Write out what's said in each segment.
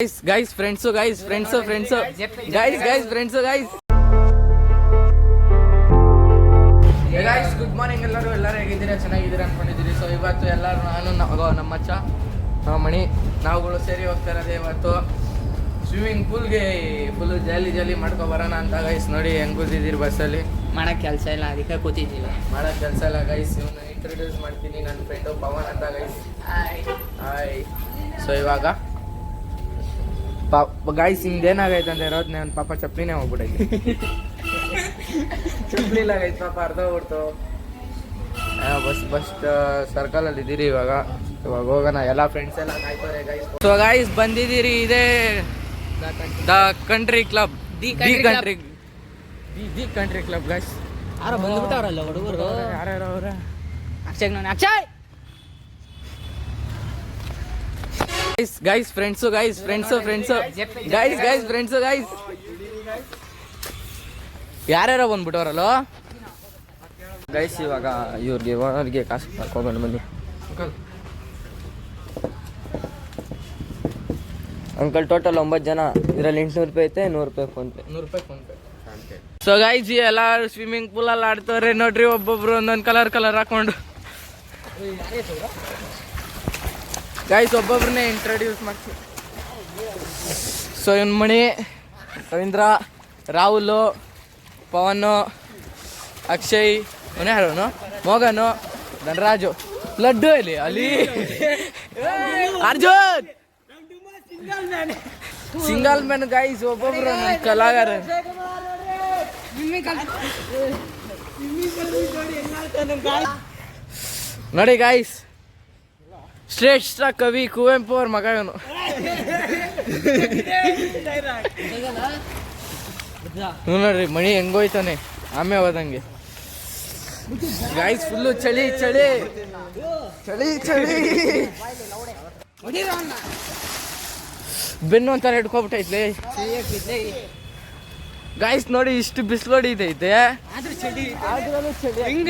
Guys guys friends guys friends friends guys guys friends guys guys good morning ಎಲ್ಲರೂ. ಎಲ್ಲರೂ ಹೇಗಿದ್ದೀರಾ? ಚೆನ್ನಾಗಿದ್ದೀರಾ ಅನ್ಕೊಂಡಿದ್ದೀರಿ. So ಇವತ್ತು ಎಲ್ಲರೂ ನಾನು ನಮ್ಮ ನಮ್ಮ ಮಣಿ ನಾವುಗಳು ಸೇರಿ ಹೋಗ್ತಾ ಇರೋದು ಇವತ್ತು. ಸ್ವಿಮ್ಮಿಂಗ್ ಪೂಲ್ಗೆ ಫುಲ್ ಜಾಲಿ ಜಾಲಿ ಮಾಡ್ಕೊ ಬರೋಣ ಅಂತ ಗೈಸ್ ನೋಡಿ ಹೆಂಗ್ ಕೂತಿದ್ದೀರಿ ಬಸ್ಸಲ್ಲಿ ಮಾಡೋಕ್ಕೆ ಕೆಲಸ ಇಲ್ಲ ಅದಕ್ಕೆ ಕೂತಿದ್ದೀವಿ. ಮಾಡೋಕ್ಕೆ ಕೆಲಸ ಇಲ್ಲ ಗೈಸ್ ಇವನು ಇಂಟ್ರೊಡ್ಯೂಸ್ ಮಾಡ್ತೀನಿ ನನ್ನ ಫ್ರೆಂಡು ಪವನ್ ಅಂತ ಗೈಸ್ ಹಾಯ್ ಹಾಯ್ ಸೊ ಇವಾಗ ಪಾಪ ಗಾಯ್ಸ್ ಹಿಂದೇನಾಗೈತೆ ಅಂತ ಇರೋದು ನನ್ನ ಪಾಪ ಚಪ್ಲಿನೇ ಹೋಗ್ಬಿಟ್ಟೈತಿ ಚಪ್ಪಲಿಲ್ಲ ಆಗೈತೆ ಪಾಪ ಅರ್ಧ ಹೋಗ್ಬಿಡ್ತು. ಬಸ್ ಬಸ್ ಸರ್ಕಲಲ್ಲಿ ಇದ್ದೀರಿ ಇವಾಗ. ಇವಾಗ ಹೋಗೋಣ ಎಲ್ಲ ಫ್ರೆಂಡ್ಸ್ ಎಲ್ಲ ಕಾಯ್ತಾರೆ ಗೈಸ್ ಸೊ ಗೈಸ್ ಬಂದಿದ್ದೀರಿ ಇದೇ the country club the country the country club guys ಯಾರೋ ಬಂದ್ಬಿಟ್ಟವ್ರಲ್ಲ ಹುಡುಗರು? ಯಾರ್ಯಾರು ಅವ್ರ? ಅಕ್ಷಯ್ ನಾನು Akshay! Guys guys friends guys friends friends guys guys friends guys ಯಾರ್ಯಾರೋ ಬಂದ್ಬಿಟ್ಟವ್ರಲ್ಲ? ಗೈಸ್ ಇವಾಗ ಇವ್ರಿಗೆ ಓನರ್ಗೆ ಕಾಸು ಹೋಗೋಣ ಬನ್ನಿ. ಅಂಕಲ್ ಟೋಟಲ್ ಒಂಬತ್ತು ಜನ. ಇದರಲ್ಲಿ ಎಂಟುನೂರು ರೂಪಾಯಿ ಐತೆ ನೂರು ರೂಪಾಯಿ ಫೋನ್ ಪೇ. ನೂರು ರೂಪಾಯಿ ಫೋನ್ ಪೇ. ಸೊ ಗೈಸ್ ಎಲ್ಲ ಸ್ವಿಮ್ಮಿಂಗ್ ಪೂಲ್ ಅಲ್ಲಿ ಆಡ್ತವ್ರೆ. ನೋಡ್ರಿ ಒಬ್ಬೊಬ್ರು ಒಂದೊಂದು ಕಲರ್ ಕಲರ್ ಹಾಕೊಂಡು. ಗೈಸ್ ಒಬ್ಬೊಬ್ರನ್ನೇ ಇಂಟ್ರೊಡ್ಯೂಸ್ ಮಾಡ್ತೀವಿ ಸೊ ಮಣಿ, ರವೀಂದ್ರ, ರಾಹುಲು, ಪವನು, ಅಕ್ಷಯ್ ಮನೆ ಯಾರವನು? ಮೋಗನು, ಧನರಾಜು. ಲಡ್ಡು ಇಲ್ಲಿ, ಅಲ್ಲಿ. ಅರ್ಜುನ್! ಸಿಂಗಲ್ ಮ್ಯಾನ್ ಗೈಸ್ ಒಬ್ಬೊಬ್ರು ಕಲಾಗಾರ. ನೋಡಿ ಗಾಯ್ಸ್ ಶ್ರೇಷ್ಠ ಕವಿ ಕುವೆಂಪು ಅವ್ರ ಮಗ ಇವನು. ಹ್ಞೂ ನೋಡ್ರಿ, ಮಣಿ ಹೆಂಗೋಯ್ತಾನೆ ಆಮೇಲೆ ಹೋದಂಗೆ. ಗಾಯ್ಸ್ ಫುಲ್ಲು ಚಳಿ ಚಳಿ. ಚಳಿ ಚಳಿ. ಬೆನ್ನು ಒಂಥರ ಹಿಡ್ಕೊಬಿಟ್ಟೈತ್ಲೆ ಗಾಯ್ಸ್ ನೋಡಿ ಇಷ್ಟು ಬಿಸಿಲು ಹೊಡಿತೈತೆ ಇದೆ.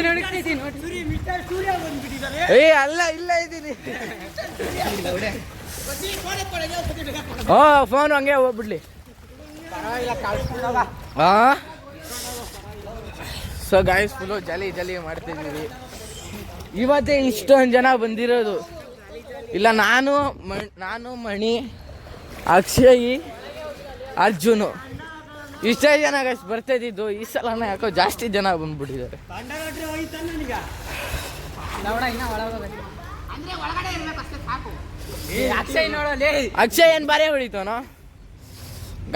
ನಡೀತೈತಿ ನೋಡಿ. ಏ ಅಲ್ಲ ಇಲ್ಲ ಇದ್ದೀನಿ. ಹಾ ಫೋನ್ ಹಂಗೆ ಹೋಗ್ಬಿಡ್ಲಿ. ಹಾ so guys full jolly jolly ಮಾಡ್ತಿದ್ದೀವಿ ಇವತ್ತೇ ಇಷ್ಟೊಂದು ಜನ ಬಂದಿರೋದು. ಇಲ್ಲ ನಾನು ನಾನು ಮಣಿ ಅಕ್ಷಯಿ ಅರ್ಜುನು. ಇಷ್ಟೇ ಜನ ಗೈಸ್ ಬರ್ತಿದ್ದಿದ್ದು ಈ ಸಲನ ಯಾಕೋ ಜಾಸ್ತಿ ಜನ ಬಂದ್ಬಿಟ್ಟಿದ್ದಾರೆ. ಅಕ್ಷಯ್ ಏನ್ ಬಾರಿ ಹೊಡಿತಾನೋ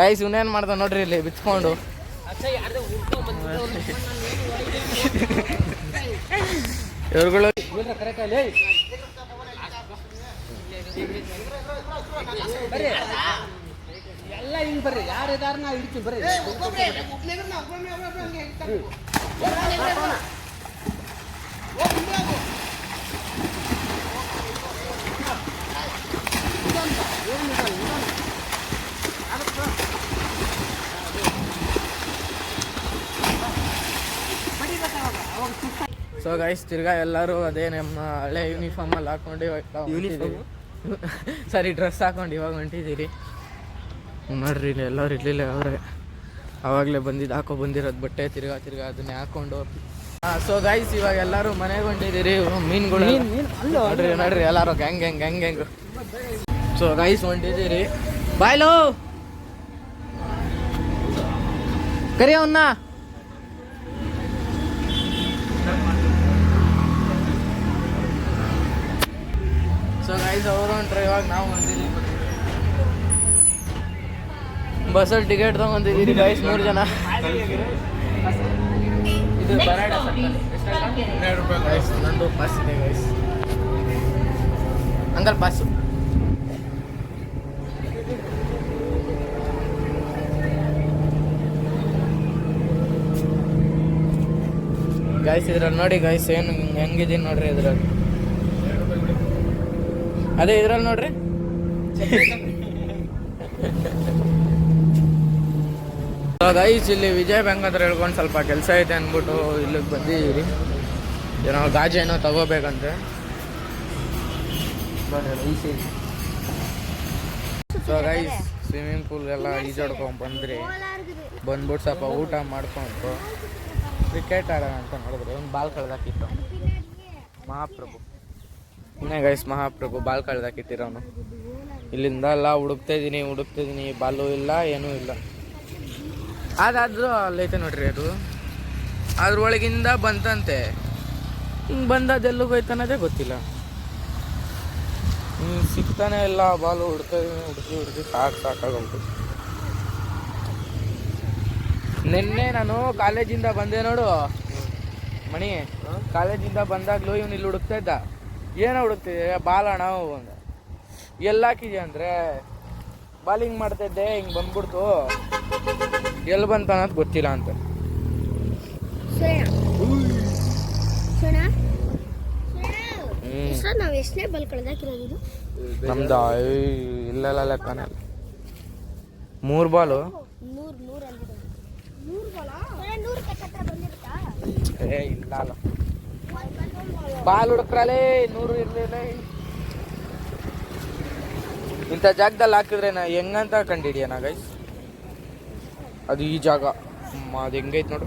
ಗೈಸ್ ಇವನೇನ್ ಮಾಡ್ದ ನೋಡ್ರಿ ಇಲ್ಲಿ ಬಿಚ್ಕೊಂಡು. ಇವ್ರುಗಳು ಹಿಂಗ್ ಬರ್ರಿ ಯಾರು ಇದಾರ ನಾ ಹಿಡಿತೀನಿ ಬರ್ರಿ. ಸೊ ಗೈಸ್ ತಿರ್ಗಾ ಎಲ್ಲರೂ ಅದೇ ನಮ್ಮ ಹಳೆ ಯೂನಿಫಾರ್ಮ್ ಅಲ್ಲಿ ಹಾಕೊಂಡು ಯೂನಿಫಾರ್ಮ್ ಸರಿ ಡ್ರೆಸ್ ಹಾಕೊಂಡು ಇವಾಗ ಹೊಂಟಿದ್ದೀರಿ ನೋಡ್ರಿ ಇಲ್ಲಿ ಎಲ್ಲರೂ ಇರ್ಲಿಲ್ಲ ಅವ್ರೆ. ಅವಾಗಲೇ ಬಂದಿದ್ದು ಹಾಕೋ ಬಂದಿರೋದು ಬಟ್ಟೆ ತಿರ್ಗಾ ತಿರ್ಗಾ ಅದನ್ನೇ ಹಾಕೊಂಡು ಸೊ ಗೈಸ್ ಇವಾಗ ಎಲ್ಲರೂ ಮನೆಗೆ ಹೊಂಟಿದ್ದೀರಿ ಮೀನುಗಳು ನೋಡ್ರಿ ನೋಡ್ರಿ ಎಲ್ಲರೂ ಹೆಂಗೆ ಹೆಂಗೆ ಹೆಂಗೆ ಹೆಂಗೆ ಸೊ ಗೈಸ್ ಹೊಂಟಿದ್ದೀರಿ. ಬಾಯ್ಲು! ಕರಿ ಅವನ್ನ ಸೊ ಗೈಸ್ ಅವರು ಹೊಂಟ್ರೆ ಇವಾಗ ನಾವು ಬಂದಿದ್ದೀವಿ ಬಸ್ಸಲ್ಲಿ ಟಿಕೆಟ್ ತಗೊಂಡಿದ್ದೀರಿ ಬೈಸ್ ಮೂರು ಜನ. ಇದು ಬರಾಡ ಗೈಸ್ ನಂದು ಪಾಸ್ ಇದೆ ಗೈಸ್ ಪಾಸು ಗೈಸ್ ಇದ್ರಲ್ಲಿ ನೋಡಿ ಗೈಸ್ ಏನು ಹೆಂಗಿದೀನಿ ನೋಡ್ರಿ ಇದ್ರಲ್ಲಿ. ಅದೇ ಇದ್ರಲ್ಲಿ ನೋಡ್ರಿ. ಗೈಸ್ ಇಲ್ಲಿ ವಿಜಯ ಬ್ಯಾಂಕ್ ಹತ್ರ ಹೇಳ್ಕೊಂಡು ಸ್ವಲ್ಪ ಕೆಲಸ ಐತೆ ಅಂದ್ಬಿಟ್ಟು ಇಲ್ಲಿಗೆ ಬಂದಿದ್ದೀರಿ ಏನೋ ಗಾಜು ಏನೋ ತಗೋಬೇಕಂತೆ. ಸೊ ಗೈಸ್ ಸ್ವಿಮ್ಮಿಂಗ್ ಪೂಲ್ಗೆಲ್ಲ ಈಜಾಡ್ಕೊಂಡು ಬಂದ್ರಿ. ಬಂದ್ಬಿಟ್ಟು ಸ್ವಲ್ಪ ಊಟ ಮಾಡ್ಕೊಂಡು ಕ್ರಿಕೆಟ್ ಆಡೋಣ ಅಂತ ನೋಡಿದ್ರೆ. ಒಂದು ಬಾಲ್ ಕಳ್ದಾಕಿತ್ತು. ಮಹಾಪ್ರಭು. ಇನ್ನೇ ಗೈಸ್ ಮಹಾಪ್ರಭು ಬಾಲ್ ಕಳ್ದಾಕಿಟ್ಟಿರೋನು ಇಲ್ಲಿಂದ ಎಲ್ಲ ಹುಡುಕ್ತಾ ಇದ್ದೀನಿ ಹುಡುಕ್ತಾ ಇದ್ದೀನಿ ಬಾಲು ಇಲ್ಲ, ಏನೂ ಇಲ್ಲ. ಅದಾದ್ರೂ ಅಲ್ಲೈತೆ ನೋಡ್ರಿ ಅದು. ಅದ್ರೊಳಗಿಂದ ಬಂತಂತೆ. ಹಿಂಗೆ ಬಂದದೆಲ್ಲೂ ಹೋಯ್ತು ಅನ್ನೋದೇ ಗೊತ್ತಿಲ್ಲ. ಹಿಂಗೆ ಸಿಗ್ತಾನೆ ಇಲ್ಲ, ಬಾಲು ಹುಡ್ತಾ ಇದೀನಿ ಹುಡುಕಿ ಹುಡುಕಿ ಸಾಕು ಸಾಕಾಗೋಗ್ತು ನಿನ್ನೆ ನಾನು ಕಾಲೇಜಿಂದ ಬಂದೆ ನೋಡು. ಮಣಿ, ಕಾಲೇಜಿಂದ ಬಂದಾಗ್ಲೂ ಇವ್ನು ಇಲ್ಲಿ ಹುಡುಕ್ತಾ ಇದ್ದ. ಏನೋ ಹುಡುಕ್ತಿದ್ದೆ ಬಾಲ್ ಅಣ್ಣ ಅಂದ. ಎಲ್ಲಾಕಿದ್ಯಾ ಅಂದರೆ? ಬಾಲಿಂಗ್ ಮಾಡ್ತಾ ಇದ್ದೆ, ಹಿಂಗೆ ಬಂದ್ಬಿಡ್ತು. ಎಲ್ಲಿ ಬಂತ ಅನ್ನೋದು ಗೊತ್ತಿಲ್ಲ ಅಂತ. ನಾವು ಎಷ್ಟನೇ ಬಲ್ ಕಳೆದಾಕಿರೋದು ಇದು? ನಮ್ದು? ಇಲ್ಲೆಲ್ಲ ಲೆಕ್ಕನೇ. ಮೂರು ಬಾಲು? ಏ ಇಲ್ಲ ಬಾಲ್ ಹುಡುಕ್ರಲೇ ನೂರು ಇರ್ಲಿಲ್ಲ. ಇಂಥ ಜಾಗದಲ್ಲಿ ಹಾಕಿದ್ರೆ ನಾ ಹೆಂಗಂತ ಕಂಡಿಡಿಯ ಗೈಸ್ ಅದು ಈ ಜಾಗ. ಅದು ಹೆಂಗೈತೆ ನೋಡು.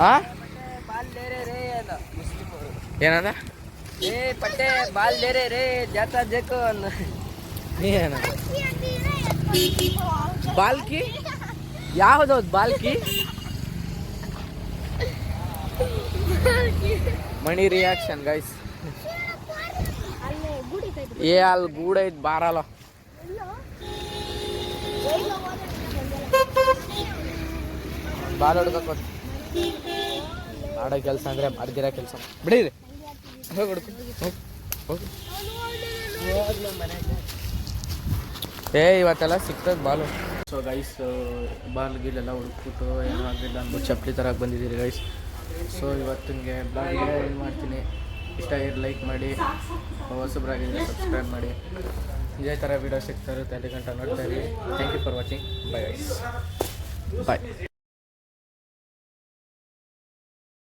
ಆ? ಏನಂದ? ಏ ಪಟ್ಟೆ ಬಾಲ್ ಬೇರೆ ರೇ ಜಾತ ಜೇಕು ಅನ್ನ. ಏನ ಬಾಲ್ಕಿ? ಯಾವ್ದೌದು ಬಾಲ್ಕಿ? ಮಣಿ ರಿಯಾಕ್ಷನ್ ಗೈಸ್ ಏ, ಅಲ್ಲಿ ಗೂಡ ಐತ್, ಬಾರಲ್ಲ. ಬಾಲ್ ಹುಡ್ಕಕ್ ಮಾಡೋ ಕೆಲಸ ಅಂದ್ರೆ ಮಾಡ್ದಿರೋ ಕೆಲಸ. ಬಿಡಿರಿ ಹೋಗಿ ಏ, ಇವತ್ತೆಲ್ಲ ಸಿಕ್ತದೆ ಬಾಲು. ಸೊ ಗೈಸ್ ಬಾಲ್ ಗೀಲೆಲ್ಲ ಹುಡುಕ್ಬಿಟ್ಟು ಏನೂ ಆಗಲಿಲ್ಲ ಅಂದ್ಬಿಟ್ಟು ಚಪ್ಪಲಿ ತರಕ್ ಬಂದಿದ್ದೀರಿ ಗೈಸ್ ಸೊ ಇವತ್ತಿಗೆ ಬ್ಲಾಗ್ ಏನು ಮಾಡ್ತೀನಿ? ಇಷ್ಟ ಆಗಿದ್ರೆ ಲೈಕ್ ಮಾಡಿ ಹೊಸಬ್ರಾಗಿದ್ದರೆ ಸಬ್ಸ್ಕ್ರೈಬ್ ಮಾಡಿ. ಇದೇ ಥರ ವೀಡಿಯೋ ಸಿಗ್ತಾ ಇರುತ್ತೆ ಅಲ್ಲಿ ಗಂಟೆ ನೋಡ್ತಾ ಇರಿ. Thank you for watching bye bye